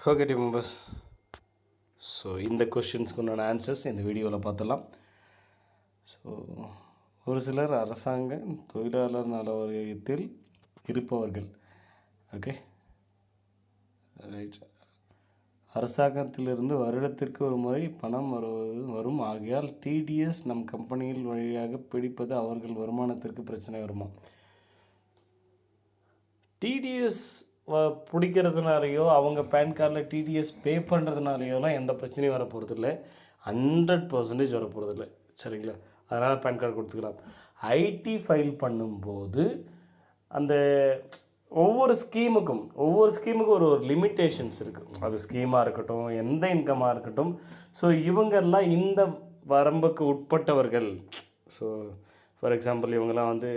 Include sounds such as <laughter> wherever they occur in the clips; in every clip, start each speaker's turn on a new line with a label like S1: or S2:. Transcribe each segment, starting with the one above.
S1: Okay team members so இந்த கொஷின்ஸ்க்கு உண்டான answers இந்த வீடியோவில் பார்த்துடலாம். ஸோ ஒரு சிலர் அரசாங்க தொழிலாளர் நல வாரியத்தில் இருப்பவர்கள். ஓகே ரைட் அரசாங்கத்திலிருந்து வருடத்திற்கு ஒரு முறை பணம் வருவது வரும். ஆகையால் டிடிஎஸ் நம் கம்பெனியில் வழியாக பிடிப்பது அவர்கள் வருமானத்திற்கு பிரச்சனை வருமா? டிடிஎஸ் பிடிக்கிறதுனாலையோ அவங்க பேன் கார்டில் டிடிஎஸ் பே பண்ணுறதுனாலையோலாம் எந்த பிரச்சனையும் வர போகிறதில்ல ஹண்ட்ரட் பர்சன்டேஜ் வர போகிறதில்ல சரிங்களா? அதனால் பேன் கார்டு கொடுத்துக்கலாம். ஐடி ஃபைல் பண்ணும்போது அந்த ஒவ்வொரு ஸ்கீமுக்கும் ஒவ்வொரு ஸ்கீமுக்கும் ஒரு ஒரு லிமிட்டேஷன்ஸ் இருக்குது அது ஸ்கீமாக இருக்கட்டும் எந்த இன்கமாக இருக்கட்டும். ஸோ இவங்கெல்லாம் இந்த வரம்புக்கு உட்பட்டவர்கள். ஸோ ஃபார் எக்ஸாம்பிள் இவங்கெல்லாம் வந்து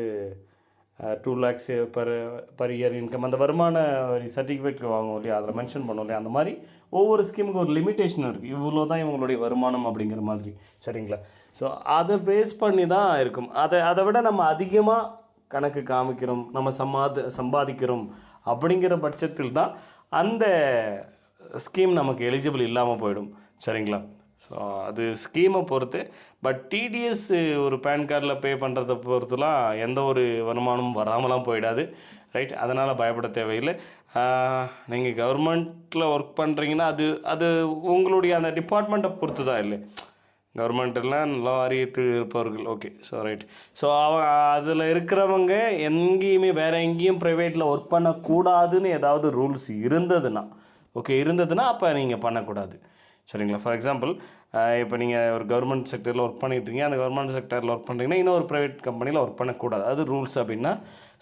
S1: two lakhs per per year income அந்த வருமான வரி சர்டிஃபிகேட் வாங்குவோம் இல்லையா? அதில் மென்ஷன் பண்ணோம் இல்லையா? அந்த மாதிரி ஒவ்வொரு ஸ்கீமுக்கு ஒரு லிமிட்டேஷன் இருக்குது இவ்வளோ தான் இவங்களுடைய வருமானம் அப்படிங்கிற மாதிரி. சரிங்களா? ஸோ அதை பேஸ் பண்ணி தான் இருக்கும். அதை அதை விட நம்ம அதிகமாக கணக்கு காமிக்கிறோம் நம்ம சம்பாதி சம்பாதிக்கிறோம் அப்படிங்கிற பட்சத்தில் தான் அந்த ஸ்கீம் நமக்கு எலிஜிபிள் இல்லாமல் போயிடும். சரிங்களா? ஸோ அது ஸ்கீமை பொறுத்து. பட் டிடிஎஸ் ஒரு பேன் கார்டில் பே பண்ணுறத பொறுத்துலாம் எந்த ஒரு வருமானமும் வராமலாம் போயிடாது. ரைட் அதனால் பயப்பட தேவையில்லை. நீங்கள் கவர்மெண்ட்டில் ஒர்க் பண்ணுறீங்கன்னா அது அது உங்களுடைய அந்த டிபார்ட்மெண்ட்டை பொறுத்து தான் இல்லை. கவர்மெண்ட்லாம் நல்லா வாரியத்தில் இருப்பவர்கள். ஓகே ஸோ ரைட் ஸோ அவன் அதில் இருக்கிறவங்க எங்கேயுமே வேறு எங்கேயும் ப்ரைவேட்டில் ஒர்க் பண்ணக்கூடாதுன்னு ஏதாவது ரூல்ஸ் இருந்ததுன்னா ஓகே இருந்ததுன்னா அப்போ நீங்கள் பண்ணக்கூடாது. சரிங்களா? ஃபார் எக்ஸாம்பிள் இப்போ நீங்கள் ஒரு கவர்மெண்ட் செக்டரில் ஒர்க் பண்ணிட்டுருக்கீங்க. அந்த கவர்மெண்ட் செக்டரில் ஒர்க் பண்ணுறீங்கன்னா இன்னொரு ப்ரைவேட் கம்பெனியில் ஒர்க் பண்ணக்கூடாது. அது ரூல்ஸ் அப்படின்னா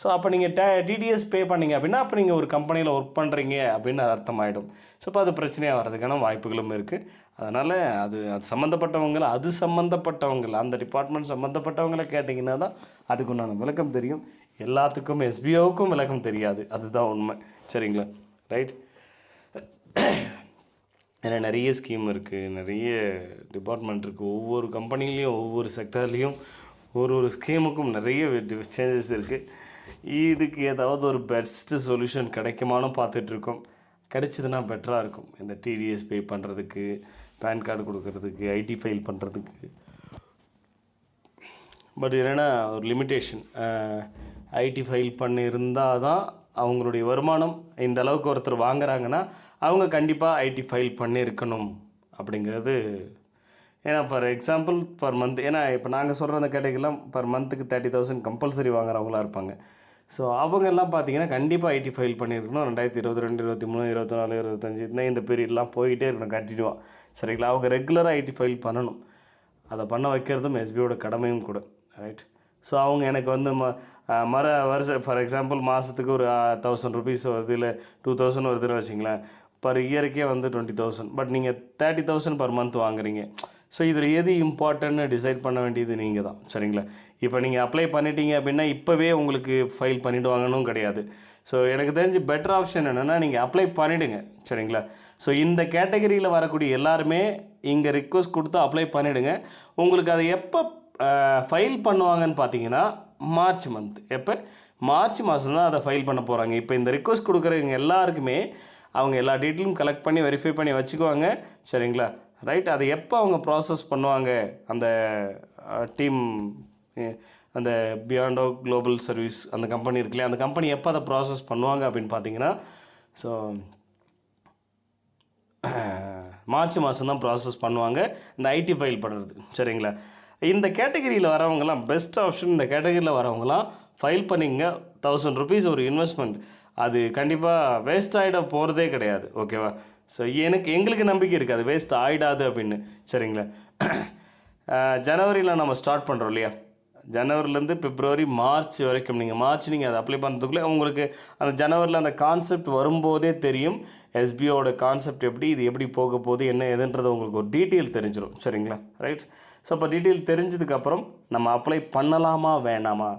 S1: ஸோ அப்போ நீங்கள் டே டிடிஎஸ் பே பண்ணீங்க அப்படின்னா அப்போ நீங்கள் ஒரு கம்பெனியில் ஒர்க் பண்ணுறீங்க அப்படின்னு அர்த்தமாயிடும். ஸோ இப்போ அது பிரச்சனையாக வர்றதுக்கான வாய்ப்புகளும் இருக்குது அதனால் அது அது சம்மந்தப்பட்டவங்கள அது சம்மந்தப்பட்டவங்கள அந்த டிபார்ட்மெண்ட் சம்மந்தப்பட்டவங்கள கேட்டிங்கன்னா தான் அதுக்கு உண்டான விளக்கம் தெரியும். எல்லாத்துக்கும் எஸ்பிஓவுக்கும் விளக்கம் தெரியாது. அதுதான் உண்மை. சரிங்களா? ரைட் ஏன்னா நிறைய ஸ்கீம் இருக்குது நிறைய டிபார்ட்மெண்ட் இருக்குது ஒவ்வொரு கம்பெனிலையும் ஒவ்வொரு செக்டர்லேயும் ஒரு ஒரு ஸ்கீமுக்கும் நிறைய சேஞ்சஸ் இருக்குது இதுக்கு ஏதாவது ஒரு பெஸ்ட்டு சொல்யூஷன் கிடைக்குமானு பார்த்துட்ருக்கோம் கிடைச்சதுன்னா பெட்டராக இருக்கும். இந்த டிடிஎஸ் பே பண்ணுறதுக்கு பேன் கார்டு கொடுக்கறதுக்கு ஐடி ஃபைல் பண்ணுறதுக்கு பட் என்னென்னா ஒரு லிமிட்டேஷன் ஐடி ஃபைல் பண்ணியிருந்தால் தான் அவங்களுடைய வருமானம் இந்த அளவுக்கு ஒருத்தர் வாங்குறாங்கன்னா அவங்க கண்டிப்பாக ஐடி ஃபைல் பண்ணியிருக்கணும் அப்படிங்கிறது. ஏன்னா ஃபார் எக்ஸாம்பிள் பர் மந்த் ஏன்னா இப்போ நாங்கள் சொல்கிற அந்த கேட்டகரிலாம் பர் மந்த்துக்கு தேர்ட்டி தௌசண்ட் கம்பல்சரி வாங்குறவங்களா இருப்பாங்க. ஸோ அவங்கெல்லாம் பார்த்தீங்கன்னா கண்டிப்பாக ஐடி ஃபைல் பண்ணியிருக்கணும். ரெண்டாயிரத்தி இருபத்தி ரெண்டு இருபத்தி மூணு இருபத்தி நாலு இருபத்தஞ்சி இந்த இந்த பீரியட்லாம் போயிட்டே இருக்கணும் கண்டினியூவாக சரிங்களா? அவங்க ரெகுலராக ஐடி ஃபைல் பண்ணணும். அதை பண்ண வைக்கிறதும் எஸ்பியோட கடமையும் கூட ரைட் ஸோ அவங்க எனக்கு வந்து ம மர வருஷம் ஃபார் எக்ஸாம்பிள் மாதத்துக்கு ஒரு தௌசண்ட் ருபீஸ் வருது இல்லை டூ தௌசண்ட் வருதுன்னு வச்சிங்களேன். பர் இயருக்கே வந்து டுவெண்ட்டி தௌசண்ட் பட் நீங்கள் தேர்ட்டி தௌசண்ட் பர் மந்த் வாங்குறீங்க. ஸோ இதில் எது இம்பார்ட்டன்ட்னு டிசைட் பண்ண வேண்டியது நீங்கள் தான் சரிங்களா? இப்போ நீங்கள் அப்ளை பண்ணிட்டீங்க அப்படின்னா இப்போவே உங்களுக்கு ஃபைல் பண்ணிவிடுவாங்கன்னு கிடையாது. ஸோ எனக்கு தெரிஞ்சு பெட்டர் ஆப்ஷன் என்னென்னா நீங்கள் அப்ளை பண்ணிவிடுங்க சரிங்களா? ஸோ இந்த கேட்டகரியில் வரக்கூடிய எல்லாருமே இங்கே ரிக்வஸ்ட் கொடுத்து அப்ளை பண்ணிவிடுங்க உங்களுக்கு அதை எப்போ ஃபைல் பண்ணுவாங்கன்னு பார்த்தீங்கன்னா மார்ச் மந்த் எப்போ? மார்ச் மாதம் தான் அதை ஃபைல் பண்ண போகிறாங்க இப்போ இந்த ரிக்வஸ்ட் கொடுக்குறவங்க எல்லாருக்குமே அவங்க எல்லா டீட்டெயிலும் கலெக்ட் பண்ணி வெரிஃபை பண்ணி வச்சுக்குவாங்க. சரிங்களா? ரைட் அதை எப்போ அவங்க ப்ராசஸ் பண்ணுவாங்க? அந்த டீம் அந்த பியாண்டோ குளோபல் சர்வீஸ் அந்த கம்பெனி இருக்குல்லையா? அந்த கம்பெனி எப்போ அதை ப்ராசஸ் பண்ணுவாங்க அப்படின்னு பார்த்தீங்கன்னா ஸோ மார்ச் மாதம் தான் ப்ராசஸ் பண்ணுவாங்க. இந்த ஐடி ஃபைல் பண்ணுறது சரிங்களா? இந்த கேட்டகரியில் வரவங்கலாம் பெஸ்ட் ஆப்ஷன் இந்த கேட்டகரியில் வரவங்களாம் ஃபைல் பண்ணிங்க தௌசண்ட் ருபீஸ் ஒரு இன்வெஸ்ட்மெண்ட் அது கண்டிப்பாக வேஸ்ட் ஆகிட போகிறதே கிடையாது. ஓகேவா ஸோ எனக்கு எங்களுக்கு நம்பிக்கை இருக்குது. அது வேஸ்ட் ஆகிடாது அப்படின்னு. சரிங்களா? <clears throat> ஜனவரியில் நம்ம ஸ்டார்ட் பண்ணுறோம் இல்லையா? ஜனவரிலேருந்து பிப்ரவரி மார்ச் வரைக்கும். நீங்கள் மார்ச் நீங்கள் அதை அப்ளை பண்ணுறதுக்குள்ளே உங்களுக்கு அந்த ஜனவரியில் அந்த கான்செப்ட் வரும்போதே தெரியும். எஸ்பிஓட கான்செப்ட் எப்படி இது எப்படி போக போகுது என்ன எதுன்றது உங்களுக்கு ஒரு டீட்டெயில் தெரிஞ்சிடும் சரிங்களா? ரைட் ஸோ இப்போ டீட்டெயில் தெரிஞ்சதுக்கப்புறம் நம்ம அப்ளை பண்ணலாமா வேணாமா?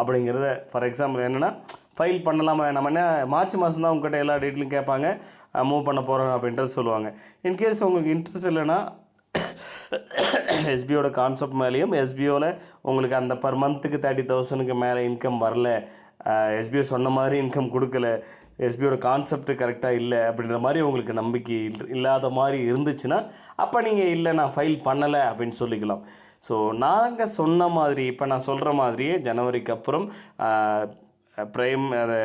S1: அப்படிங்கிறத ஃபார் எக்ஸாம்பிள் என்னென்னா ஃபைல் பண்ணலாமா என்ன மார்ச் மாதம் தான் உங்ககிட்ட எல்லா டீட்டெயிலும் கேட்பாங்க. மூவ் பண்ண போகிறோம் அப்படின்றது சொல்லுவாங்க. இன்கேஸ் உங்களுக்கு இன்ட்ரெஸ்ட் இல்லைன்னா எஸ்பிஓட கான்செப்ட் மேலேயும் எஸ்பிஓவில் உங்களுக்கு அந்த பர் மந்த்துக்கு தேர்ட்டி தௌசண்ட்க்கு மேலே இன்கம் வரல. எஸ்பிஓ சொன்ன மாதிரி இன்கம் கொடுக்கல. எஸ்பிஓட கான்செப்ட் கரெக்டாக இல்லை அப்படின்ற மாதிரி உங்களுக்கு நம்பிக்கை இல்லாத மாதிரி இருந்துச்சுன்னா அப்போ நீங்கள் இல்லை நான் ஃபைல் பண்ணலை அப்படின்னு சொல்லிக்கலாம். ஸோ நாங்கள் சொன்ன மாதிரி இப்போ நான் சொல்கிற மாதிரியே ஜனவரிக்கு அப்புறம் ப்ரைம் அதை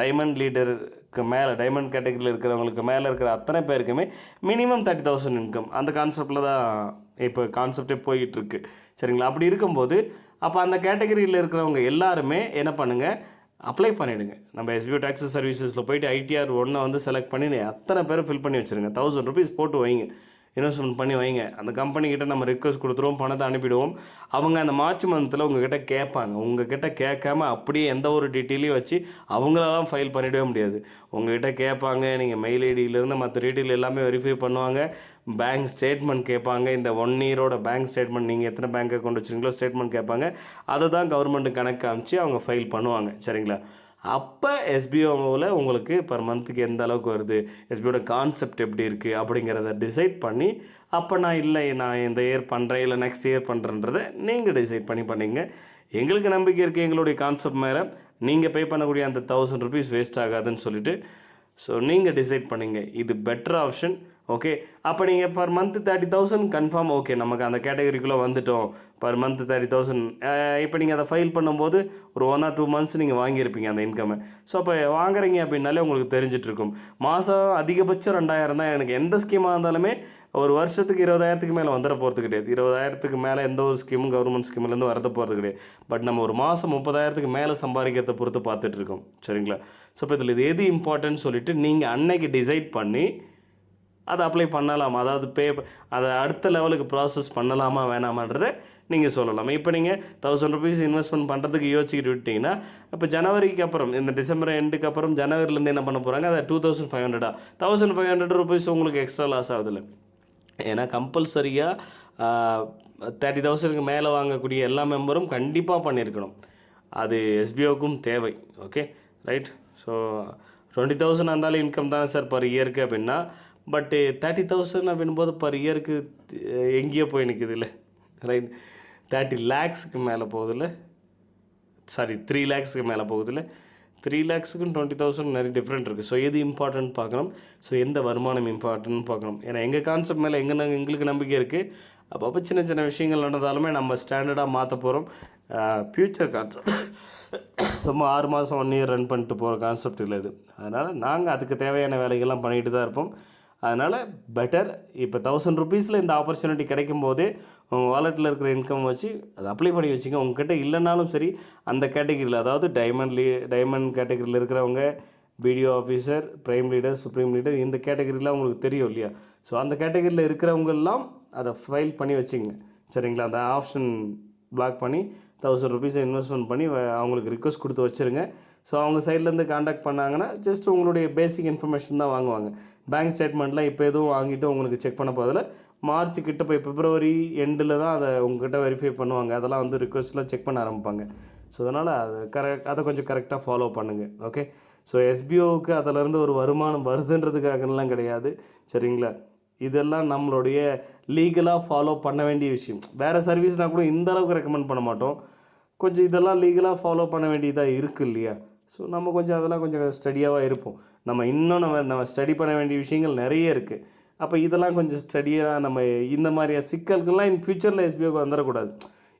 S1: டைமண்ட் லீடருக்கு மேலே டைமண்ட் கேட்டகரியில் இருக்கிறவங்களுக்கு மேலே இருக்கிற அத்தனை பேருக்குமே மினிமம் தேர்ட்டி தௌசண்ட் இன்கம் அந்த கான்செப்டில் தான் இப்போ கான்செப்டே போயிட்டுருக்கு. சரிங்களா? அப்படி இருக்கும்போது அப்போ அந்த கேட்டகரியில் இருக்கிறவங்க எல்லாருமே என்ன பண்ணுங்கள் அப்ளை பண்ணிவிடுங்க நம்ம எஸ்பிஓ டேக்ஸஸ் சர்வீசஸில் போயிட்டு ஐடிஆர் ஒன்றை வந்து செலக்ட் பண்ணி அத்தனை பேரும் ஃபில் பண்ணி வச்சுருங்க. தௌசண்ட் ருபீஸ் போட்டு வைங்க. இன்வெஸ்ட்மெண்ட் பண்ணி வைங்க. அந்த கம்பெனிக்கிட்ட நம்ம ரிக்வஸ்ட் கொடுத்துருவோம் பணத்தை அனுப்பிடுவோம். அவங்க அந்த மார்ச் மந்தில் உங்ககிட்ட கேட்பாங்க. உங்ககிட்ட கேட்காம அப்படியே எந்த ஒரு டீட்டெயிலையும் வச்சு அவங்களெல்லாம் ஃபைல் பண்ணிடவே முடியாது. உங்ககிட்ட கேட்பாங்க நீங்கள் மெயில் ஐடியிலேருந்து மற்ற டீட்டெயில் எல்லாமே வெரிஃபை பண்ணுவாங்க. பேங்க் ஸ்டேட்மெண்ட் கேட்பாங்க. இந்த ஒன் இயரோட பேங்க் ஸ்டேட்மெண்ட் நீங்கள் எத்தனை பேங்க் அக்கௌண்ட் வச்சுருங்களோ ஸ்டேட்மெண்ட் கேட்பாங்க. அதை தான் கவர்மெண்ட்டு கணக்கு காமிச்சு அவங்க ஃபைல் பண்ணுவாங்க. சரிங்களா? அப்போ எஸ்பிஓவில் உங்களுக்கு பர் மந்த்துக்கு எந்த அளவுக்கு வருது? எஸ்பிஓட கான்செப்ட் எப்படி இருக்குது அப்படிங்கிறத டிசைட் பண்ணி அப்போ நான் இல்லை நான் இந்த இயர் பண்ணுறேன் இல்லை நெக்ஸ்ட் இயர் பண்ணுறேன்றதை நீங்கள் டிசைட் பண்ணி பண்ணிங்க எங்களுக்கு நம்பிக்கை இருக்குது எங்களுடைய கான்செப்ட் மேலே. நீங்கள் பே பண்ணக்கூடிய அந்த தௌசண்ட் ருபீஸ் வேஸ்ட் ஆகாதுன்னு சொல்லிட்டு ஸோ நீங்கள் டிசைட் பண்ணுங்கள் இது பெட்டர் ஆப்ஷன் ஓகே அப்போ நீங்கள் per month thirty thousand confirm okay நமக்கு அந்த கேட்டகரிக்குள்ளே வந்துட்டோம். பர் மந்த் தேர்ட்டி தௌசண்ட் இப்போ நீங்கள் அதை ஃபைல் பண்ணும்போது ஒரு ஒன் ஆர் டூ மந்த்ஸ் நீங்கள் வாங்கியிருப்பீங்க அந்த இன்கம்மை ஸோ அப்போ வாங்குறீங்க அப்படின்னாலே உங்களுக்கு தெரிஞ்சிட்ருக்கும். மாதம் அதிகபட்சம் ரெண்டாயிரம் தான். எனக்கு எந்த ஸ்கீமாக இருந்தாலுமே ஒரு வருஷத்துக்கு இருபதாயிரத்துக்கு மேலே வந்துட போகிறது கிடையாது. இருபதாயிரத்துக்கு மேலே எந்த ஒரு ஸ்கீமும் கவர்மெண்ட் ஸ்கீம்லேருந்து வரத போகிறது கிடையாது. பட் நம்ம ஒரு மாதம் முப்பதாயிரத்துக்கு மேலே சம்பாதிக்கிறத பொறுத்து பார்த்துட்ருக்கோம். சரிங்களா? ஸோ இப்போ இதில் இது எது இம்பார்ட்டன்ட் சொல்லிவிட்டு நீங்கள் அன்னைக்கு டிசைட் பண்ணி அதை அப்ளை பண்ணலாமா? அதாவது பே அதை அடுத்த லெவலுக்கு ப்ராசஸ் பண்ணலாமா வேணாமான்றதை நீங்கள் சொல்லலாம். இப்போ நீங்கள் தௌசண்ட் ருபீஸ் இன்வெஸ்ட்மெண்ட் பண்ணுறதுக்கு யோசிச்சுக்கிட்டு விட்டீங்கன்னா இப்போ ஜனவரிக்கு அப்புறம் இந்த டிசம்பர் எண்டுக்கு அப்புறம் ஜனவரிலேருந்து என்ன பண்ண போகிறாங்க அதை டூ தௌசண்ட் ஃபைவ் ஹண்ட்ரடா தௌசண்ட் ஃபைவ் ஹண்ட்ரட் ருபீஸ் உங்களுக்கு எக்ஸ்ட்ரா லாஸ் ஆகுதுல்ல. ஏன்னா கம்பல்சரியாக தேர்ட்டி தௌசண்ட்க்கு மேலே வாங்கக்கூடிய எல்லா மெம்பரும் கண்டிப்பாக பண்ணியிருக்கணும் அது எஸ்பிஓக்கும் தேவை okay right so twenty thousand இருந்தாலும் இன்கம் தானே சார் பர் இயருக்கு அப்படின்னா பட்டு தேர்ட்டி தௌசண்ட் அப்படின்போது பர் இயருக்கு எங்கேயோ போய் நிற்குது இல்லை ரைட் தேர்ட்டி லேக்ஸுக்கு மேலே போகுதுல்ல? சாரி த்ரீ லேக்ஸுக்கு மேலே போகுதுல்ல? த்ரீ லேக்ஸுக்கும் டுவெண்ட்டி தௌசண்ட் நிறைய டிஃப்ரெண்ட் இருக்குது ஸோ எது இம்பார்ட்டன்ட் பார்க்கணும்? ஸோ எந்த வருமானம் இம்பார்ட்டன்ட் பார்க்கணும்? ஏன்னா எங்கள் கான்செப்ட் மேலே எங்கே நாங்கள் எங்களுக்கு நம்பிக்கை இருக்குது அப்பப்போ சின்ன சின்ன விஷயங்கள் நடந்தாலுமே நம்ம ஸ்டாண்டர்டாக மாற்ற போகிறோம் ஃப்யூச்சர் கான்செப்ட் சும்மா ஆறு மாதம் ஒன் இயர் ரன் பண்ணிட்டு போகிற கான்செப்ட் இல்லை இது. அதனால் நாங்கள் அதுக்கு தேவையான வேலைகள்லாம் பண்ணிக்கிட்டு தான் இருப்போம். அதனால் பெட்டர் இப்போ தௌசண்ட் ருபீஸில் இந்த ஆப்பர்ச்சுனிட்டி கிடைக்கும் போதே உங்கள் வாலெட்டில் இருக்கிற இன்கம் வச்சு அதை அப்ளை பண்ணி வச்சுங்க. உங்ககிட்ட இல்லைனாலும் சரி அந்த கேட்டகரியில் அதாவது டைமண்ட் லீ டைமண்ட் கேட்டகரியில் இருக்கிறவங்க BDO officer prime leader supreme leader இந்த கேட்டகரிலாம் உங்களுக்கு தெரியும் இல்லையா? ஸோ அந்த கேட்டகரியில் இருக்கிறவங்கெல்லாம் அதை ஃபைல் பண்ணி வச்சுங்க. சரிங்களா? அந்த ஆப்ஷன் பிளாக் பண்ணி தௌசண்ட் ருபீஸை இன்வெஸ்ட்மெண்ட் பண்ணி அவங்களுக்கு ரிக்வஸ்ட் கொடுத்து வச்சுருங்க. ஸோ அவங்க சைட்லேருந்து காண்டாக்ட் பண்ணாங்கன்னா ஜஸ்ட் உங்களுடைய பேசிக் இன்ஃபர்மேஷன் தான் வாங்குவாங்க. பேங்க் ஸ்டேட்மெண்ட்லாம் இப்போ எதுவும் வாங்கிட்டு உங்களுக்கு செக் பண்ண போதில் மார்ச் கிட்ட போய் பிப்ரவரி எண்டில் தான் அதை உங்ககிட்ட வெரிஃபை பண்ணுவாங்க. அதெல்லாம் வந்து ரிக்வஸ்ட்லாம் செக் பண்ண ஆரம்பிப்பாங்க. ஸோ அதனால் அது கரெக்ட் அதை கொஞ்சம் கரெக்டாக ஃபாலோ பண்ணுங்கள் ஓகே ஸோ எஸ்பிஓவுக்கு அதிலேருந்து ஒரு வருமானம் வருதுன்றதுக்காகலாம் கிடையாது. சரிங்களா? இதெல்லாம் நம்மளுடைய லீகலாக ஃபாலோ பண்ண வேண்டிய விஷயம். வேறு சர்வீஸ்னால் கூட இந்த அளவுக்கு ரெக்கமெண்ட் பண்ண மாட்டோம். கொஞ்சம் இதெல்லாம் லீகலாக ஃபாலோ பண்ண வேண்டியதாக இருக்குது இல்லையா? ஸோ நம்ம கொஞ்சம் அதெல்லாம் கொஞ்சம் ஸ்டடியாகவாக இருப்போம். நம்ம இன்னும் நம்ம நம்ம ஸ்டடி பண்ண வேண்டிய விஷயங்கள் நிறைய இருக்குது அப்போ இதெல்லாம் கொஞ்சம் ஸ்டடியாக நம்ம இந்த மாதிரி சிக்கல்கள்லாம் இன் ஃபியூச்சரில் எஸ்பிஓக்கு வந்துடக்கூடாது.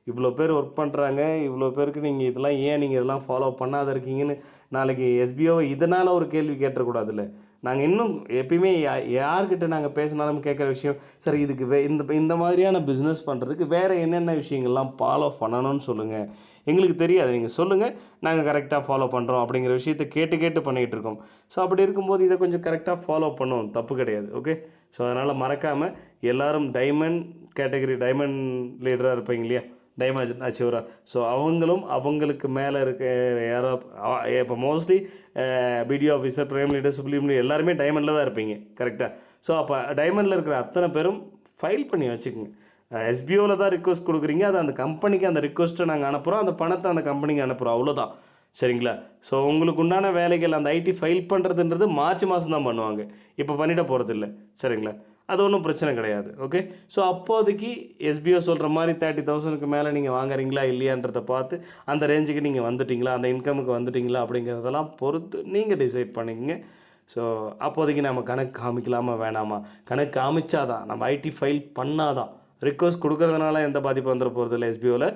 S1: இவ்வளோ பேர் ஒர்க் பண்ணுறாங்க இவ்வளோ பேருக்கு நீங்கள் இதெல்லாம் ஏன் நீங்கள் இதெல்லாம் ஃபாலோ பண்ணாத இருக்கீங்கன்னு நாளைக்கு எஸ்பிஓவை இதனால் ஒரு கேள்வி கேட்டக்கூடாதுல்ல நாங்கள் இன்னும் எப்பயுமே யா- யார்கிட்ட நாங்கள் பேசினாலும் கேட்குற விஷயம் சரி இதுக்கு வே இந்த இந்த மாதிரியான பிஸ்னஸ் பண்ணுறதுக்கு வேறு என்னென்ன விஷயங்கள்லாம் ஃபாலோ பண்ணணும்னு சொல்லுங்கள் எங்களுக்கு தெரியாது. நீங்கள் சொல்லுங்கள் நாங்கள் கரெக்டாக ஃபாலோ பண்ணுறோம் அப்படிங்கிற விஷயத்தை கேட்டு கேட்டு பண்ணிகிட்டு இருக்கோம். ஸோ அப்படி இருக்கும்போது இதை கொஞ்சம் கரெக்டாக ஃபாலோ பண்ணுவோம். தப்பு கிடையாது. ஓகே ஸோ அதனால் மறக்காமல் எல்லோரும் டைமண்ட் கேட்டகரி டைமண்ட் லீடராக இருப்பீங்க இல்லையா? டைமண்ட் அச்சீவரா ஸோ அவங்களும் அவங்களுக்கு மேலே இருக்க யாரோ இப்போ mostly BDO officer prime leader supreme leader எல்லாருமே டைமண்டில் தான் இருப்பீங்க. கரெக்டாக ஸோ அப்போ டைமண்டில் இருக்கிற அத்தனை பேரும் ஃபைல் பண்ணி வச்சுக்கோங்க. எஸ்பிஓவில் தான் ரிக்வஸ்ட் கொடுக்குறீங்க. அது அந்த கம்பெனிக்கு அந்த ரிக்வஸ்ட்டை நாங்கள் அனுப்புகிறோம் அந்த பணத்தை அந்த கம்பெனிக்கு அனுப்புகிறோம் அவ்வளோதான் சரிங்களா? ஸோ உங்களுக்கு உண்டான வேலைகள் அந்த ஐடி ஃபைல் பண்ணுறதுன்றது மார்ச் மாதம் தான் பண்ணுவாங்க. இப்போ பண்ணிட போகிறதில்ல சரிங்களா? அது ஒன்றும் பிரச்சனை கிடையாது. ஓகே ஸோ அப்போதைக்கு எஸ்பிஓ சொல்கிற மாதிரி தேர்ட்டி தௌசண்ட்க்கு மேலே நீங்கள் வாங்குறீங்களா? இல்லையான்றத பார்த்து அந்த ரேஞ்சுக்கு நீங்கள் வந்துட்டிங்களா? அந்த இன்கமுக்கு வந்துட்டிங்களா? அப்படிங்கிறதெல்லாம் பொறுத்து நீங்கள் டிசைட் பண்ணிக்கங்க. ஸோ அப்போதைக்கு நம்ம கணக்கு காமிக்கலாமா? வேணாமா? கணக்கு காமிச்சாதான். நம்ம ஐடி ஃபைல் பண்ணாதான். ரிக்வஸ்ட் கொடுக்கறதுனால எந்த பாதிப்பு வந்துட போகிறது இல்லை எஸ்பிஓவில்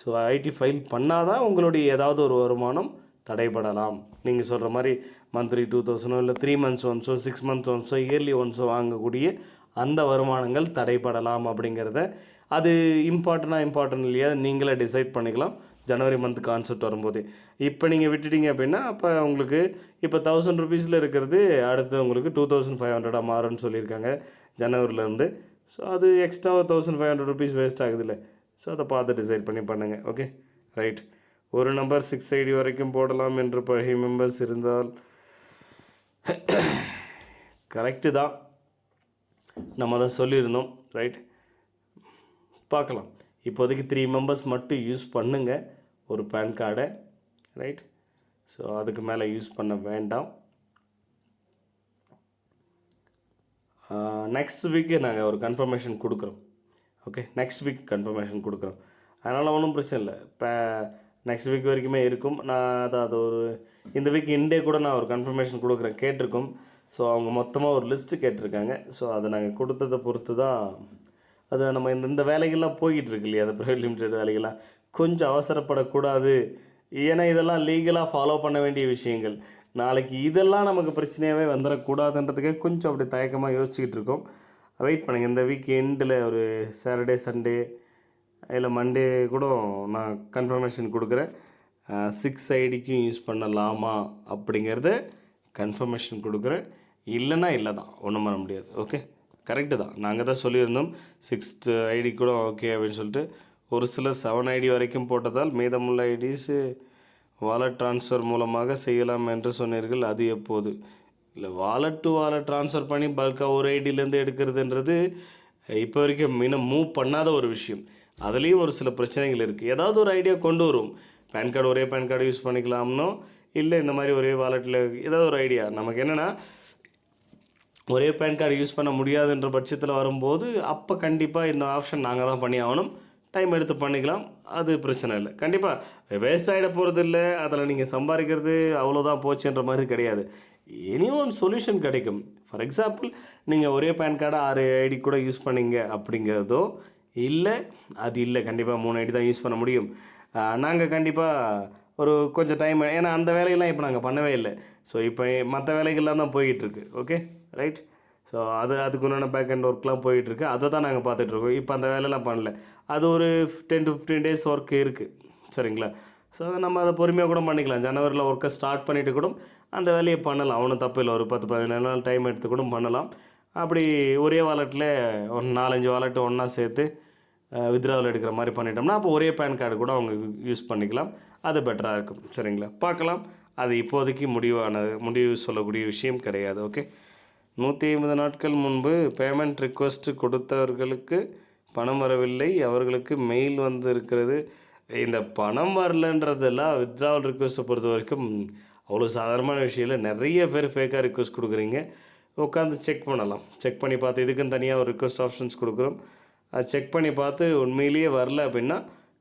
S1: ஸோ ஐடி ஃபைல் பண்ணாதான் உங்களுடைய ஏதாவது ஒரு வருமானம் தடைபடலாம். நீங்கள் சொல்கிற மாதிரி மந்த்லி டூ தௌசண்டோ இல்லை த்ரீ மந்த்ஸ் ஒன்ஸோ சிக்ஸ் மந்த்ஸ் ஒன்ஸோ இயர்லி ஒன்ஸோ வாங்கக்கூடிய அந்த வருமானங்கள் தடைபடலாம் அப்படிங்கிறத. அது இம்பார்ட்டனாக இம்பார்ட்டன்ட் இல்லையா? நீங்களே டிசைட் பண்ணிக்கலாம். ஜனவரி மந்த் கான்செப்ட் வரும்போது. இப்போ நீங்கள் விட்டுட்டீங்க அப்படின்னா அப்போ உங்களுக்கு இப்போ தௌசண்ட் ருபீஸில் இருக்கிறது அடுத்து உங்களுக்கு டூ தௌசண்ட் ஃபைவ் ஹண்ட்ரடாக மாறும்னு சொல்லியிருக்காங்க. ஜனவரிலேருந்து ஸோ அது எக்ஸ்ட்ரா ஒரு thousand five hundred rupees waste ஆகுதுல்ல. ஸோ அதை பார்த்து டிசைட் பண்ணி பண்ணுங்கள் ஓகே ரைட் ஒரு நம்பர் சிக்ஸ் ஐடி வரைக்கும் போடலாம் என்று பழைய மெம்பர்ஸ் இருந்தால் கரெக்டு தான். நம்ம தான் சொல்லியிருந்தோம் ரைட் பார்க்கலாம். இப்போதைக்கு த்ரீ மெம்பர்ஸ் மட்டும் யூஸ் பண்ணுங்கள் ஒரு பேன் கார்டை ரைட் ஸோ அதுக்கு மேலே யூஸ் பண்ண வேண்டாம். நெக்ஸ்ட் வீக்கு நாங்கள் ஒரு கன்ஃபர்மேஷன் கொடுக்குறோம். ஓகே நெக்ஸ்ட் வீக் கன்ஃபர்மேஷன் கொடுக்குறோம். அதனால் ஒன்றும் பிரச்சனை இல்லை. இப்போ நெக்ஸ்ட் வீக் வரைக்குமே இருக்கும். நான் அதை அது ஒரு இந்த வீக் இன்டே கூட நான் ஒரு கன்ஃபர்மேஷன் கொடுக்குறேன். கேட்டிருக்கோம். ஸோ அவங்க மொத்தமாக ஒரு லிஸ்ட்டு கேட்டிருக்காங்க. ஸோ அதை நாங்கள் கொடுத்ததை பொறுத்து தான் அது நம்ம இந்த இந்த வேலைகள்லாம் போய்கிட்டு இருக்கு இல்லையா? அந்த ப்ரைவேட் லிமிடெட் வேலைகள்லாம். கொஞ்சம் அவசரப்படக்கூடாது. ஏன்னா இதெல்லாம் லீகலாக ஃபாலோ பண்ண வேண்டிய விஷயங்கள். நாளைக்கு இதெல்லாம் நமக்கு பிரச்சனையாகவே வந்துடக்கூடாதுன்றதுக்கே கொஞ்சம் அப்படி தயக்கமாக யோசிச்சுக்கிட்டு இருக்கோம். வெயிட் பண்ணுங்கள் இந்த வீக் எண்டில் ஒரு சாட்டர்டே சண்டே இல்லை மண்டே கூட நான் கன்ஃபர்மேஷன் கொடுக்குறேன். சிக்ஸ் ஐடிக்கும் யூஸ் பண்ணலாமா அப்படிங்கிறத கன்ஃபர்மேஷன் கொடுக்குறேன். இல்லைன்னா இல்லை தான் ஒன்றும் பண்ண முடியாது. ஓகே கரெக்டு தான். நாங்கள் தான் சொல்லியிருந்தோம். சிக்ஸ்த் ஐடி கூட ஓகே அப்படின்னு சொல்லிட்டு ஒரு சிலர் செவன் ஐடி வரைக்கும் போட்டதால் மீதமுள்ள ஐடிஸு வாலெட் ட்ரான்ஸ்ஃபர் மூலமாக செய்யலாம் என்று சொன்னீர்கள் அது எப்போது? இல்லை வாலெட் டு வாலெட் ட்ரான்ஸ்ஃபர் பண்ணி பல்காக ஒரு ஐடியிலேருந்து எடுக்கிறதுன்றது இப்போ வரைக்கும் இன்னும் மூவ் பண்ணாத ஒரு விஷயம். அதுலேயும் ஒரு சில பிரச்சனைகள் இருக்குது ஏதாவது ஒரு ஐடியா கொண்டு வரும். பேன் கார்டு ஒரே பேன் கார்டு யூஸ் பண்ணிக்கலாம்னோ இல்லை இந்த மாதிரி ஒரே வாலெட்டில் ஏதாவது ஒரு ஐடியா நமக்கு என்னென்னா ஒரே பேன் கார்டு யூஸ் பண்ண முடியாதுன்ற பட்சத்தில் வரும்போது அப்போ கண்டிப்பாக இந்த ஆப்ஷன் நாங்கள் தான் பண்ணி ஆகணும் டைம் எடுத்து பண்ணிக்கலாம். அது பிரச்சனை இல்லை. கண்டிப்பாக வேஸ்ட் ஆகிட போகிறது இல்லை. அதில் நீங்கள் சம்பாதிக்கிறது அவ்வளோதான் போச்சுன்ற மாதிரி கிடையாது. எனி ஒன் சொல்யூஷன் கிடைக்கும். ஃபார் எக்ஸாம்பிள் நீங்கள் ஒரே பேன் கார்டை ஆறு ஐடி கூட யூஸ் பண்ணிங்க அப்படிங்கிறதோ இல்லை அது இல்லை. கண்டிப்பாக மூணு ஐடி தான் யூஸ் பண்ண முடியும். நாங்கள் கண்டிப்பாக ஒரு கொஞ்சம் டைம் ஏன்னா அந்த வேலையெல்லாம் இப்போ நாங்கள் பண்ணவே இல்லை. ஸோ இப்போ மற்ற வேலைகள்லாம் தான் போய்கிட்டுருக்கு ஓகே ரைட் ஸோ அது அதுக்கு உண்டான பேக் அண்ட் ஒர்க்லாம் போயிட்டுருக்கு. அதை தான் நாங்கள் பார்த்துட்ருக்கோம் இப்போ அந்த வேலையெல்லாம் பண்ணல. அது ஒரு ten to fifteen days work இருக்குது சரிங்களா? ஸோ அதை நம்ம அதை பொறுமையாக கூட பண்ணிக்கலாம். ஜனவரியில் ஒர்க்கை ஸ்டார்ட் பண்ணிவிட்டு கூட அந்த வேலையை பண்ணலாம். ஒன்றும் தப்பு இல்லை. ஒரு பத்து பதினேழு நாள் டைம் எடுத்து கூட பண்ணலாம். அப்படி ஒரே வாலெட்டில் ஒரு நாலஞ்சு வாலெட்டு ஒன்றா சேர்த்து வித்ராவில் எடுக்கிற மாதிரி பண்ணிட்டோம்னா அப்போ ஒரே பேன் கார்டு கூட அவங்க யூஸ் பண்ணிக்கலாம். அது பெட்டராக இருக்கும். சரிங்களா? பார்க்கலாம். அது இப்போதைக்கு முடிவானது. முடிவு சொல்லக்கூடிய விஷயம் கிடையாது. ஓகே நூற்றி ஐம்பது நாட்கள் முன்பு பேமெண்ட் ரிக்வஸ்ட்டு கொடுத்தவர்களுக்கு பணம் வரவில்லை அவர்களுக்கு மெயில் வந்து இருக்கிறது இந்த பணம் வரலன்றதெல்லாம் வித்ராவல் ரிக்வஸ்ட்டை பொறுத்த வரைக்கும் அவ்வளோ சாதாரணமான விஷயம் இல்லை. நிறைய பேர் ஃபேக்காக ரிக்வஸ்ட் கொடுக்குறீங்க. உட்காந்து செக் பண்ணலாம். செக் பண்ணி பார்த்து இதுக்குன்னு தனியாக ஒரு ரிக்வஸ்ட் ஆப்ஷன்ஸ் கொடுக்குறோம். அது செக் பண்ணி பார்த்து உண்மையிலேயே வரல அப்படின்னா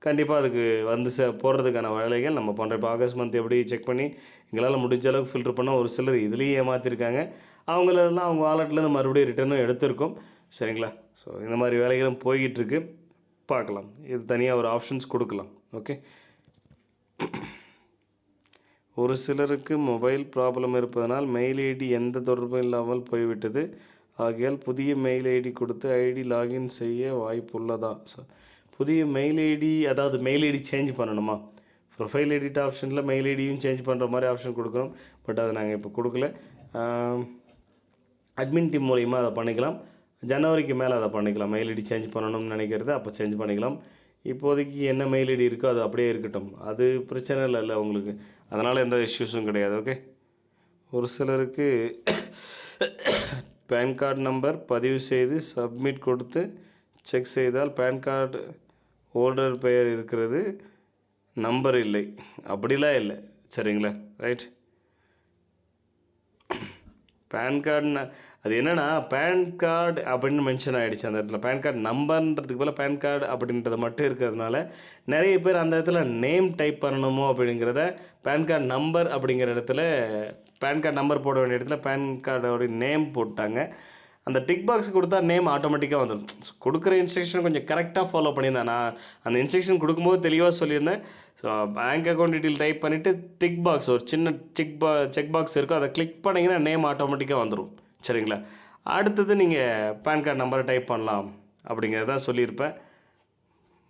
S1: கண்டிப்பாக அதுக்கு வந்து சே போடுறதுக்கான வேலைகள் நம்ம பண்ணுறோம் இப்போ ஆகஸ்ட் மந்த் எப்படி செக் பண்ணி எங்களால் முடிஞ்ச அளவுக்கு ஃபில்டர் பண்ணால் ஒரு சிலர் இதுலேயே ஏமாற்றிருக்காங்க அவங்களெல்லாம் அவங்க வாலெட்லேருந்து மறுபடியும் ரிட்டர்னும் எடுத்திருக்கோம். சரிங்களா? ஸோ இந்த மாதிரி வேலைகளும் போய்கிட்டுருக்கு. பார்க்கலாம். இது தனியாக ஒரு ஆப்ஷன்ஸ் கொடுக்கலாம். ஓகே ஒரு சிலருக்கு மொபைல் ப்ராப்ளம் இருப்பதனால் மெயில் ஐடி எந்த தொடர்பும் இல்லாமல் போய்விட்டது. ஆகையால் புதிய மெயில் ஐடி கொடுத்து ஐடி லாகின் செய்ய வாய்ப்புள்ளதா? ஸோ புதிய மெயில் ஐடி அதாவது மெயில் ஐடி சேஞ்ச் பண்ணணுமா? ப்ரொஃபைல் எடிட் ஆப்ஷனில் மெயில் ஐடியும் சேஞ்ச் பண்ணுற மாதிரி ஆப்ஷன் கொடுக்குறோம் பட் அதை நாங்கள் இப்போ கொடுக்கல. அட்மின் டீம் மூலயமா அதை பண்ணிக்கலாம். ஜனவரிக்கு மேலே அதை பண்ணிக்கலாம். மெயில் ஐடி சேஞ்ச் பண்ணணும்னு நினைக்கிறது அப்போ சேஞ்ச் பண்ணிக்கலாம். இப்போதைக்கு என்ன மெயில் ஐடி இருக்கோ அது அப்படியே இருக்கட்டும். அது பிரச்சனை இல்லை இல்லை உங்களுக்கு. அதனால் எந்த இஷ்யூஸும் கிடையாது ஓகே ஒரு சிலருக்கு பேன் கார்டு நம்பர் பதிவு செய்து சப்மிட் கொடுத்து செக் செய்தால் பேன் கார்டு ஹோல்டர் பெயர் இருக்கிறது நம்பர் இல்லை. அப்படிலாம் இல்லை சரிங்களா? ரைட் பேன் கார்டுனா அது என்னென்னா பேன் கார்டு அப்படின்னு மென்ஷன் ஆகிடுச்சு அந்த இடத்துல. பேன் கார்டு நம்பர்ன்றதுக்கு போல் பேன் கார்டு அப்படின்றது மட்டும் இருக்கிறதுனால நிறைய பேர் அந்த இடத்துல நேம் டைப் பண்ணணுமோ அப்படிங்கிறத பேன் கார்டு நம்பர் அப்படிங்கிற இடத்துல பேன் கார்டு நம்பர் போட வேண்டிய இடத்துல பேன் கார்டோடைய நேம் போட்டாங்க. அந்த டிக் பாக்ஸ் கொடுத்தா நேம் ஆட்டோமேட்டிக்காக வந்துடும் கொடுக்குற இன்ஸ்ட்ரக்ஷன் கொஞ்சம் கரெக்டாக ஃபாலோ பண்ணியிருந்தேன். நான் அந்த இன்ஸ்ட்ரக்ஷன் கொடுக்கும்போது தெளிவாக சொல்லியிருந்தேன். So bank account detail type பண்ணிவிட்டு டிக் பாக்ஸ் ஒரு சின்ன டிக் பா செக் பாக்ஸ் இருக்கும் அதை கிளிக் பண்ணிங்கன்னா நேம் ஆட்டோமேட்டிக்காக வந்துடும் சரிங்களா? அடுத்தது நீங்கள் பேன் கார்டு நம்பரை டைப் பண்ணலாம் அப்படிங்கிறத சொல்லியிருப்பேன்.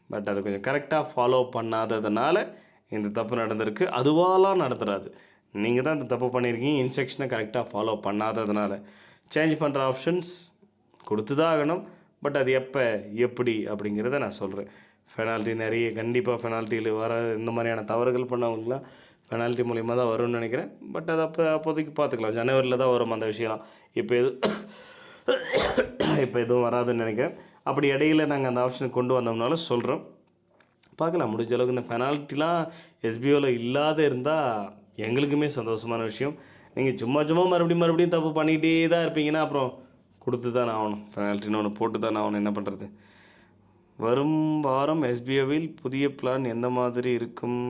S1: பட் அது கொஞ்சம் கரெக்டாக ஃபாலோ பண்ணாததுனால இந்த தப்பு நடந்திருக்கு. அதுவாலாம் நடந்துடாது நீங்கள் தான் இந்த தப்பு பண்ணியிருக்கீங்க இன்ஸ்ட்ரக்ஷனை கரெக்டாக ஃபாலோ பண்ணாததுனால. சேஞ்ச் பண்ணுற ஆப்ஷன்ஸ் கொடுத்து தான் ஆகணும். பட் அது எப்போ எப்படி அப்படிங்கிறத நான் சொல்கிறேன் பெனால்ட்டி நிறைய கண்டிப்பாக பெனால்ட்டியில் வர இந்த மாதிரியான தவறுகள் பண்ணவங்களாம் பெனால்ட்டி மூலிமா தான் வரும்னு நினைக்கிறேன். பட் அது அப்போ அப்போதைக்கு பார்த்துக்கலாம். ஜனவரியில் தான் வரும் அந்த விஷயம்லாம். இப்போ எது இப்போ எதுவும் வராதுன்னு நினைக்கிறேன். அப்படி இடையில நாங்கள் அந்த ஆப்ஷனை கொண்டு வந்தோம்னாலும் சொல்கிறோம் பார்க்கலாம். முடிஞ்ச அளவுக்கு இந்த பெனால்ட்டிலாம் எஸ்பிஓவில் இல்லாத இருந்தால் எங்களுக்குமே சந்தோஷமான விஷயம். நீங்கள் சும்மா சும்மா மறுபடியும் மறுபடியும் தப்பு பண்ணிகிட்டே தான் இருப்பீங்கன்னா அப்புறம் கொடுத்து தான் ஆகணும். பெனால்ட்டின்னு ஒன்று போட்டு தான் ஆகணும். என்ன பண்ணுறது வரும் வாரம் எஸ்பிஓவில் புதிய பிளான் எந்த மாதிரி இருக்கும்?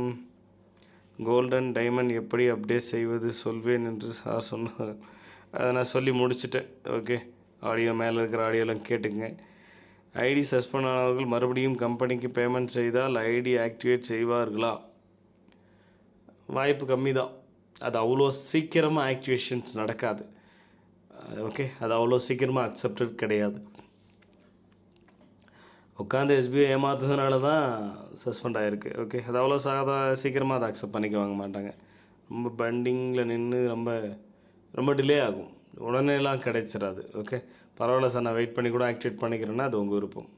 S1: கோல்டன் டைமண்ட் எப்படி அப்டேட் செய்வது சொல்வேன் என்று சார் சொன்னார். அதை நான் சொல்லி முடிச்சுட்டேன். ஓகே ஆடியோ மேலே இருக்கிற ஆடியோலாம் கேட்டுங்க ஐடி சஸ்பெண்ட் ஆனவர்கள் மறுபடியும் கம்பெனிக்கு பேமெண்ட் செய்தால் ஐடி ஆக்டிவேட் செய்வார்களா? வாய்ப்பு கம்மி தான் அது அவ்வளோ சீக்கிரமாக ஆக்டிவேஷன்ஸ் நடக்காது. ஓகே அது அவ்வளோ சீக்கிரமாக அக்செப்டட் கிடையாது. உட்காந்து எஸ்பிஐ ஏமாத்துறதுனால தான் சஸ்பெண்ட் ஆகிருக்கு ஓகே அது அவ்வளோ சாதா சீக்கிரமாக அதை அக்செப்ட் பண்ணிக்க வாங்க மாட்டாங்க. ரொம்ப பெண்டிங்கில் நின்று ரொம்ப ரொம்ப டிலே ஆகும். உடனேலாம் கிடைச்சிடாது. ஓகே பரவாயில்ல சார் நான் வெயிட் பண்ணி கூட ஆக்டிவேட் பண்ணிக்கிறேன்னா அது உங்கள் விருப்பம்.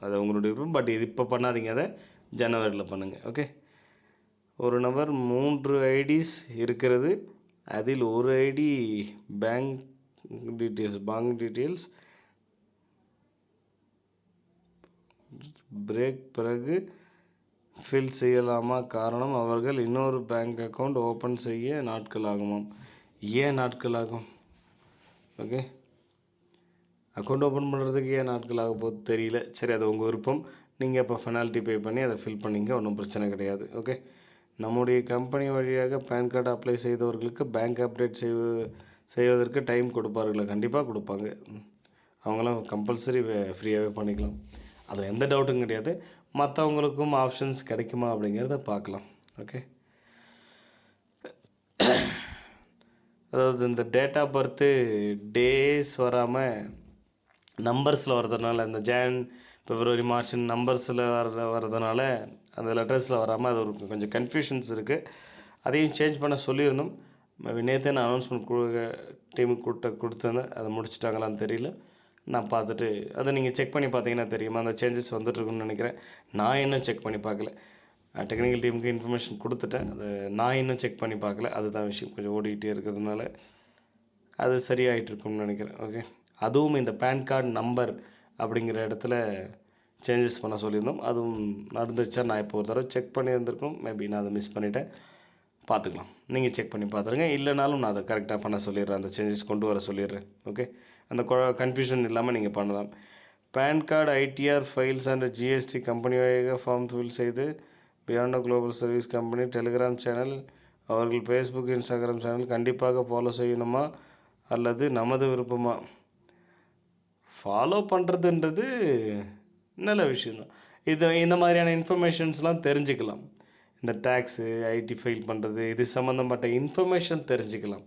S1: அது உங்களுடைய விருப்பம். பட் இது இப்போ பண்ணாதீங்க. அதை ஜனவரியில் பண்ணுங்கள் ஓகே ஒரு நபர் மூன்று ஐடிஸ் இருக்கிறது. அதில் ஒரு ID bank details bank details break பிறகு ஃபில் செய்யலாமா? காரணம் அவர்கள் இன்னொரு பேங்க் அக்கௌண்ட் ஓப்பன் செய்ய நாட்கள் ஆகுமாம் ஏன் நாட்கள் ஆகும் ஓகே அக்கௌண்ட் ஓப்பன் பண்ணுறதுக்கு ஏன் நாட்கள் ஆக போகுது தெரியல. சரி அது உங்கள் விருப்பம். நீங்கள் இப்போ பெனால்ட்டி பே பண்ணி அதை ஃபில் பண்ணிங்க ஒன்றும் பிரச்சனை கிடையாது. ஓகே நம்முடைய கம்பெனி வழியாக பேன் கார்டு அப்ளை செய்தவர்களுக்கு பேங்க் அப்டேட் செய்வ செய்வதற்கு டைம் கொடுப்பார்களா? கண்டிப்பாக கொடுப்பாங்க. அவங்களாம் கம்பல்சரி ஃப்ரீயாகவே பண்ணிக்கலாம். அதில் எந்த டவுட்டும் கிடையாது. மற்றவங்களுக்கும் ஆப்ஷன்ஸ் கிடைக்குமா அப்படிங்கிறத பார்க்கலாம். ஓகே அதாவது இந்த டேட் ஆஃப் பர்த்து டேஸ் வராமல் நம்பர்ஸில் வர்றதுனால இந்த ஜான் பிப்ரவரி மார்ச் நம்பர்ஸில் வர வர்றதுனால அந்த லெட்டர்ஸில் வராமல் அது ஒரு கொஞ்சம் கன்ஃபியூஷன்ஸ் இருக்குது அதையும் சேஞ்ச் பண்ண சொல்லியிருந்தோம். நேற்றே நான் அனௌன்ஸ்மெண்ட் கொடு டீமுக்கு கூட்ட கொடுத்துருந்தேன் அதை முடிச்சிட்டாங்களான்னு தெரியல. நான் பார்த்துட்டு அதை நீங்கள் செக் பண்ணி பார்த்தீங்கன்னா தெரியுமா? அந்த சேஞ்சஸ் வந்துட்டுருக்குன்னு நினைக்கிறேன். நான் இன்னும் செக் பண்ணி பார்க்கல. டெக்னிக்கல் டீமுக்கு இன்ஃபர்மேஷன் கொடுத்துட்டேன். அதை நான் இன்னும் செக் பண்ணி பார்க்கல. அதுதான் விஷயம். கொஞ்சம் ஓடிக்கிட்டே இருக்கிறதுனால அது சரியாயிட்டு இருக்கும்னு நினைக்கிறேன். ஓகே அதுவும் இந்த பேன் கார்டு நம்பர் அப்படிங்கிற இடத்துல சேஞ்சஸ் பண்ண சொல்லியிருந்தோம். அதுவும் நடந்துச்சா நான் இப்போ ஒரு தடவை செக் பண்ணியிருந்திருக்கோம் மேபி நான் அதை மிஸ் பண்ணிவிட்டேன் பார்த்துக்கலாம். நீங்கள் செக் பண்ணி பார்த்துருங்க. இல்லைனாலும் நான் அதை கரெக்டாக பண்ண சொல்லிடுறேன். அந்த சேஞ்சஸ் கொண்டு வர சொல்லிடுறேன். ஓகே அந்த கன்ஃபியூஷன் இல்லாமல் நீங்கள் பண்ணலாம். PAN card ITR files and GST company வழியாக ஃபார்ம் ஃபில் செய்து Beyondo global service company Telegram channel அவர்கள் ஃபேஸ்புக் இன்ஸ்டாகிராம் சேனல் கண்டிப்பாக ஃபாலோ செய்யணுமா? அல்லது நமது விருப்பமா? ஃபாலோ பண்ணுறதுன்றது நல்ல விஷயந்தான் இது இந்த மாதிரியான இன்ஃபர்மேஷன்ஸ்லாம் தெரிஞ்சுக்கலாம். இந்த டேக்ஸு ஐடி ஃபைல் பண்ணுறது இது சம்மந்தப்பட்ட இன்ஃபர்மேஷன் தெரிஞ்சுக்கலாம்.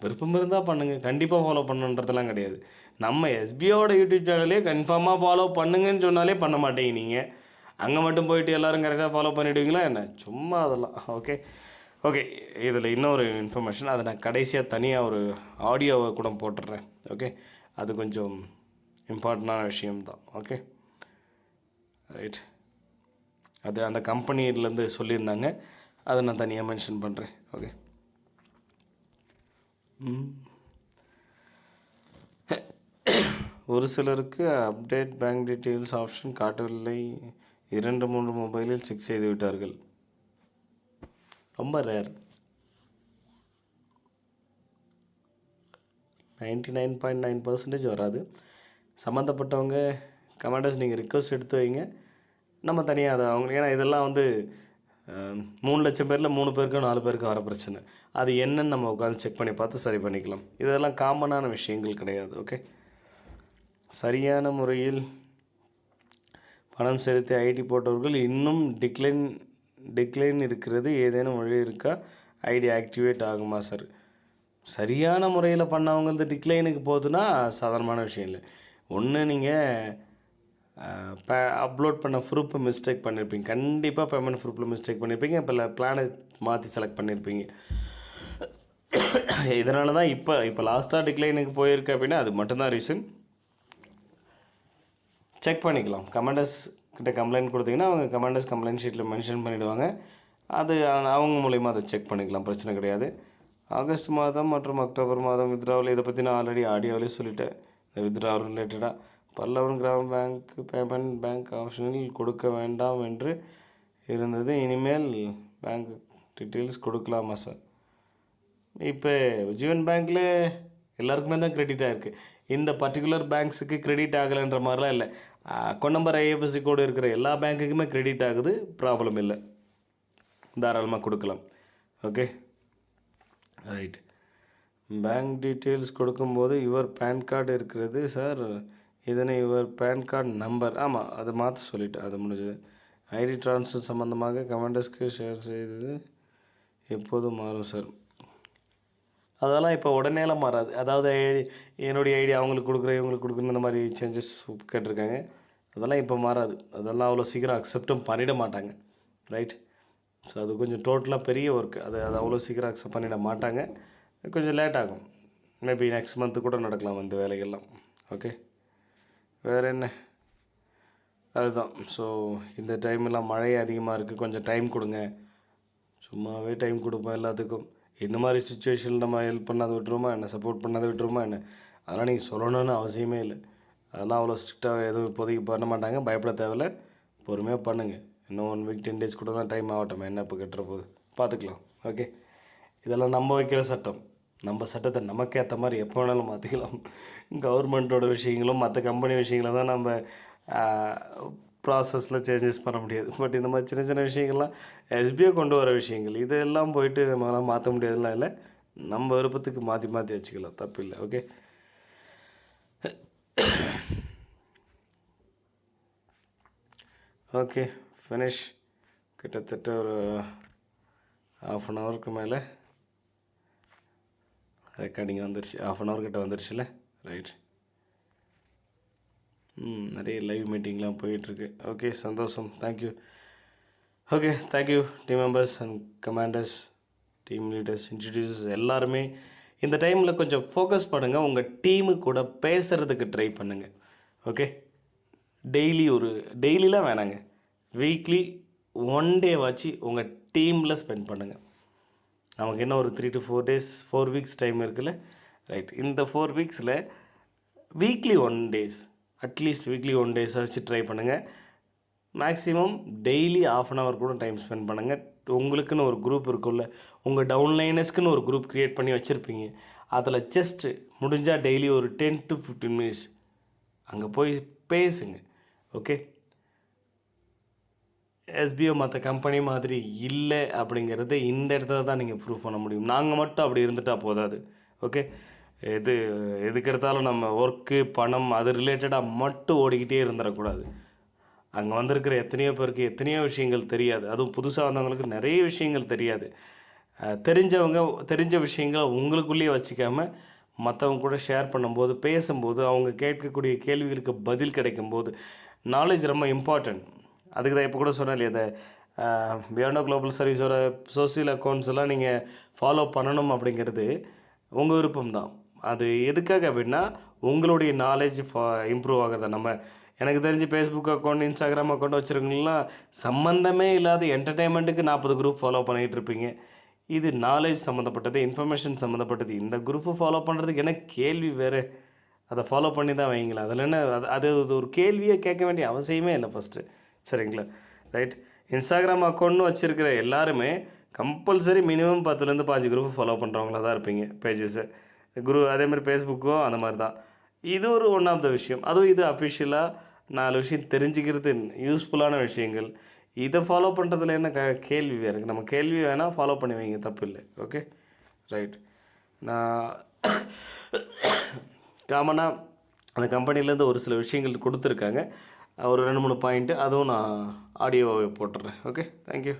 S1: விருப்பம் இருந்தால் பண்ணுங்கள் கண்டிப்பாக ஃபாலோ பண்ணுன்றதெல்லாம் கிடையாது. நம்ம எஸ்பிஓட யூடியூப் சேனலே கன்ஃபார்மாக ஃபாலோ பண்ணுங்கன்னு சொன்னாலே பண்ண மாட்டேங்க நீங்கள் அங்கே மட்டும் போயிட்டு எல்லோரும் கரெக்டாக ஃபாலோ பண்ணிவிடுவீங்களா என்ன? சும்மா அதெல்லாம். ஓகே ஓகே இதில் இன்னொரு இன்ஃபர்மேஷன் அதை நான் கடைசியாக தனியாக ஒரு ஆடியோவை கூட போட்டுடுறேன் ஓகே அது கொஞ்சம் இம்பார்ட்டண்டான விஷயம்தான். ஓகே ரைட் அது அந்த கம்பெனிலேருந்து சொல்லியிருந்தாங்க. அதை நான் தனியாக மென்ஷன் பண்ணுறேன் ஓகே ஒரு சிலருக்கு அப்டேட் பேங்க் டீட்டெயில்ஸ் ஆப்ஷன் காட்டவில்லை. இரண்டு மூன்று மொபைலில் செக் செய்து விட்டார்கள். ரொம்ப rare ninety nine point nine percentage வராது. சம்மந்தப்பட்டவங்க கமெண்டர்ஸ் நீங்கள் ரிக்வஸ்ட் எடுத்து வைங்க. நம்ம தனியாக அதை அவங்க ஏன்னா இதெல்லாம் வந்து மூணு லட்சம் பேரில் மூணு பேருக்கும் நாலு பேருக்கும் வர பிரச்சனை. அது என்னன்னு நம்ம உட்காந்து செக் பண்ணி பார்த்து சரி பண்ணிக்கலாம். இதெல்லாம் காமனான விஷயங்கள் கிடையாது ஓகே சரியான முறையில் பணம் செலுத்தி ஐடி போட்டவர்கள் இன்னும் டிக்ளைன் டிக்ளைன் இருக்கிறது ஏதேனும் வழி இருக்கா? ஐடி ஆக்டிவேட் ஆகுமா சார் சரியான முறையில் பண்ணவங்களது டிக்ளைனுக்கு போகுதுன்னா சாதாரணமான விஷயம் இல்லை. ஒன்று நீங்கள் அப்லோட் பண்ண ப்ரூஃப் மிஸ்டேக் பண்ணியிருப்பீங்க கண்டிப்பாக பேமெண்ட் ப்ரூஃபில் மிஸ்டேக் பண்ணியிருப்பீங்க இப்போ பிளானை மாற்றி செலக்ட் பண்ணியிருப்பீங்க இதனால தான் இப்போ இப்போ லாஸ்ட்டாக டிக்ளைனுக்கு போயிருக்கு அப்படின்னா அது மட்டும்தான் ரீசன் செக் பண்ணிக்கலாம். கமாண்டர்ஸ் கிட்ட கம்ப்ளைண்ட் கொடுத்தீங்கன்னா அவங்க கமாண்டர்ஸ் கம்ப்ளைண்ட் ஷீட்டில் மென்ஷன் பண்ணிவிடுவாங்க அது அவங்க மூலயமா அதை செக் பண்ணிக்கலாம். பிரச்சனை கிடையாது. ஆகஸ்ட் மாதம் மற்றும் அக்டோபர் மாதம் வித்ராவில் இதை பற்றி நான் ஆல்ரெடி ஆடியோவிலே சொல்லிட்டேன். இந்த வித்ராவல் ரிலேட்டடாக பல்லவன் கிராம பேங்க் பேமெண்ட் பேங்க் ஆப்ஷனில் கொடுக்க வேண்டாம் என்று இருந்தது. இனிமேல் பேங்க் டீட்டெயில்ஸ் கொடுக்கலாமா சார் இப்போ உஜ்ஜீவன் பேங்க்கில் எல்லாருக்குமே தான் கிரெடிட் ஆகிருக்கு இந்த பர்டிகுலர் பேங்க்ஸுக்கு கிரெடிட் ஆகலைன்ற மாதிரிலாம் இல்லை. அக்கௌண்ட் நம்பர் ஐஎஃப்எஸ்சி கோடு இருக்கிற எல்லா பேங்க்குக்குமே கிரெடிட் ஆகுது. ப்ராப்ளம் இல்லை. தாராளமாக கொடுக்கலாம். ஓகே ரைட் பேங்க் டீட்டெயில்ஸ் கொடுக்கும்போது யுவர் பேன் கார்டு இருக்கிறது சார் இதனை யுவர் பேன் கார்டு நம்பர் ஆமாம் அதை மாற்ற சொல்லிட்டேன். அது முடிஞ்சது. ஐடி ட்ரான்ஸ்ஃபர் சம்மந்தமாக கமெண்டர்ஸ்க்கு ஷேர் செய்தது எப்போதும் மாறும் சார் அதெல்லாம் இப்போ உடனேலாம் மாறாது. அதாவது என்னுடைய ஐடியா அவங்களுக்கு கொடுக்குறேன் இவங்களுக்கு கொடுக்குறேன் இந்த மாதிரி சேஞ்சஸ் கேட்டிருக்காங்க. அதெல்லாம் இப்போ மாறாது. அதெல்லாம் அவ்வளோ சீக்கிரம் அக்செப்டும் பண்ணிட மாட்டாங்க. ரைட் ஸோ அது கொஞ்சம் டோட்டலாக பெரிய ஒர்க் அது அது அவ்வளோ சீக்கிரம் அக்செப்ட் பண்ணிட மாட்டாங்க. கொஞ்சம் லேட் ஆகும். மேபி நெக்ஸ்ட் மந்த்து கூட நடக்கலாம் இந்த வேலைகள்லாம். ஓகே வேறு என்ன? அதுதான். ஸோ இந்த டைம்லாம் மழை அதிகமாக இருக்குது கொஞ்சம் டைம் கொடுங்க. சும்மாவே டைம் கொடுப்போம் எல்லாத்துக்கும். இந்த மாதிரி சுச்சுவேஷனில் நம்ம ஹெல்ப் பண்ணாத விட்டுருமா என்ன சப்போர்ட் பண்ணாத விட்டுருமா என்ன? அதெல்லாம் நீங்கள் சொல்லணும்னு அவசியமே இல்லை. அதெல்லாம் அவ்வளோ ஸ்ட்ரிக்டாக எதுவும் இப்போதைக்கு பண்ண மாட்டாங்க. பயப்பட தேவையில்ல. பொறுமையாக பண்ணுங்கள் இன்னும் ஒன் வீக் டென் டேஸ் கூட தான் டைம் ஆகட்டும். என்ன இப்போ கட்டுற போது பார்த்துக்கலாம் ஓகே இதெல்லாம் நம்ம வைக்கிற சட்டம். நம்ம சட்டத்தை நமக்கு ஏற்ற மாதிரி எப்போ வேணாலும் மாற்றிக்கலாம் கவர்மெண்ட்டோட விஷயங்களும் மற்ற கம்பெனி விஷயங்களும் தான் நம்ம ப்ராசஸில் சேஞ்சஸ் பண்ண முடியாது. பட் இந்த மாதிரி சின்ன சின்ன விஷயங்கள்லாம் எஸ்பிஐ கொண்டு வர விஷயங்கள் இதெல்லாம் போயிட்டு நம்மளால் மாற்ற முடியாதுலாம் இல்லை. நம்ம விருப்பத்துக்கு மாற்றி மாற்றி வச்சுக்கலாம். தப்பு இல்லை. ஓகே ஓகே ஃபினிஷ் கிட்டத்தட்ட ஒரு ஆஃப் அன் ஹவருக்கு மேலே. ரெக்கார்டிங் வந்துருச்சு. ஆஃப் அன் ஹவர் கிட்ட வந்துருச்சுல? ரைட் நிறைய லைவ் மீட்டிங்லாம் போயிட்டுருக்கு. ஓகே சந்தோஷம். Thank you okay thank you team members and commanders team leaders introducers எல்லாருமே இந்த டைமில் கொஞ்சம் ஃபோக்கஸ் பண்ணுங்கள் உங்கள் டீமு கூட பேசுகிறதுக்கு ட்ரை பண்ணுங்கள் ஓகே டெய்லி ஒரு டெய்லிலாம் வேணாங்க. வீக்லி ஒன் டே வாச்சு உங்கள் டீமில் ஸ்பெண்ட் பண்ணுங்கள் நமக்கு இன்னும் ஒரு three to four days four weeks time இருக்குல்ல? ரைட் இந்த four வீக்ஸில் weekly one days at least weekly one day வச்சு ட்ரை பண்ணுங்கள் maximum daily half an hour கூட டைம் ஸ்பெண்ட் பண்ணுங்கள் உங்களுக்குன்னு ஒரு குரூப் இருக்கும்ல உங்கள் டவுன்லைனர்ஸ்க்குன்னு ஒரு குரூப் க்ரியேட் பண்ணி வச்சுருப்பீங்க. அதில் ஜஸ்ட்டு முடிஞ்சால் டெய்லி ஒரு டென் டு ஃபிஃப்டீன் மினிட்ஸ் அங்கே போய் பேசுங்க. ஓகே எஸ்பிஓ மற்ற கம்பெனி மாதிரி இல்லை அப்படிங்கிறத இந்த இடத்துல தான் நீங்கள் ப்ரூவ் பண்ண முடியும். நாங்கள் மட்டும் அப்படி இருந்துட்டால் போதாது. ஓகே எது எதுக்கு எடுத்தாலும் நம்ம ஒர்க்கு பணம் அது ரிலேட்டடாக மட்டும் ஓடிக்கிட்டே இருந்துடக்கூடாது. அங்கே வந்திருக்கிற எத்தனையோ பேருக்கு எத்தனையோ விஷயங்கள் தெரியாது. அதுவும் புதுசாக வந்தவங்களுக்கு நிறைய விஷயங்கள் தெரியாது. தெரிஞ்சவங்க தெரிஞ்ச விஷயங்களை உங்களுக்குள்ளேயே வச்சுக்காமல் மற்றவங்க கூட ஷேர் பண்ணும்போது பேசும்போது அவங்க கேட்கக்கூடிய கேள்விகளுக்கு பதில் கிடைக்கும்போது நாலேஜ் ரொம்ப இம்பார்ட்டண்ட் அதுக்கு தான் இப்போ கூட சொன்னேன் இல்லையா இந்த பியாண்டோ குளோபல் சர்வீஸோட சோசியல் அக்கௌண்ட்ஸ் எல்லாம் நீங்கள் ஃபாலோ பண்ணணும் அப்படிங்கிறது உங்கள் விருப்பம் தான் அது எதுக்காக அப்படின்னா உங்களுடைய நாலேஜ் இம்ப்ரூவ் ஆகிறத. நம்ம எனக்கு தெரிஞ்சு ஃபேஸ்புக் அக்கௌண்ட் இன்ஸ்டாகிராம் அக்கௌண்ட் வச்சுருக்கீங்களா? சம்மந்தமே இல்லாத என்டர்டெயின்மெண்ட்டுக்கு நாற்பது குரூப் ஃபாலோ பண்ணிகிட்டு இருப்பீங்க. இது நாலேஜ் சம்மந்தப்பட்டது இன்ஃபர்மேஷன் சம்மந்தப்பட்டது இந்த குரூப்பு ஃபாலோ பண்ணுறதுக்கு என்ன கேள்வி வேறு? அதை ஃபாலோ பண்ணி தான் வைங்களேன். அதில் என்ன அது அது அது ஒரு கேள்வியே கேட்க வேண்டிய அவசியமே இல்லை ஃபஸ்ட்டு சரிங்களா? ரைட் இன்ஸ்டாகிராம் அக்கௌண்ட்னு வச்சுருக்கிற எல்லாருமே கம்பல்சரி மினிமம் பத்துலேருந்து பாஞ்சு குரூப் ஃபாலோ பண்ணுறவங்களா தான் இருப்பீங்க பேஜஸை குரு அதே மாதிரி ஃபேஸ்புக்கும் அந்த மாதிரி தான் இது ஒரு ஒன் ஆஃப் த விஷயம். அதுவும் இது அஃபிஷியலாக நாலு விஷயம் தெரிஞ்சுக்கிறது யூஸ்ஃபுல்லான விஷயங்கள். இதை ஃபாலோ பண்ணுறதுல என்ன க கேள்வி வேறு? நம்ம கேள்வி வேணால் ஃபாலோ பண்ணி வைங்க தப்பு இல்லை. ஓகே ரைட் நான் காமனாக அந்த கம்பெனிலேருந்து ஒரு சில விஷயங்கள் கொடுத்துருக்காங்க. ஒரு ரெண்டு மூணு பாயிண்ட்டு அதுவும் நான் ஆடியோவை போட்டுறேன். Okay thank you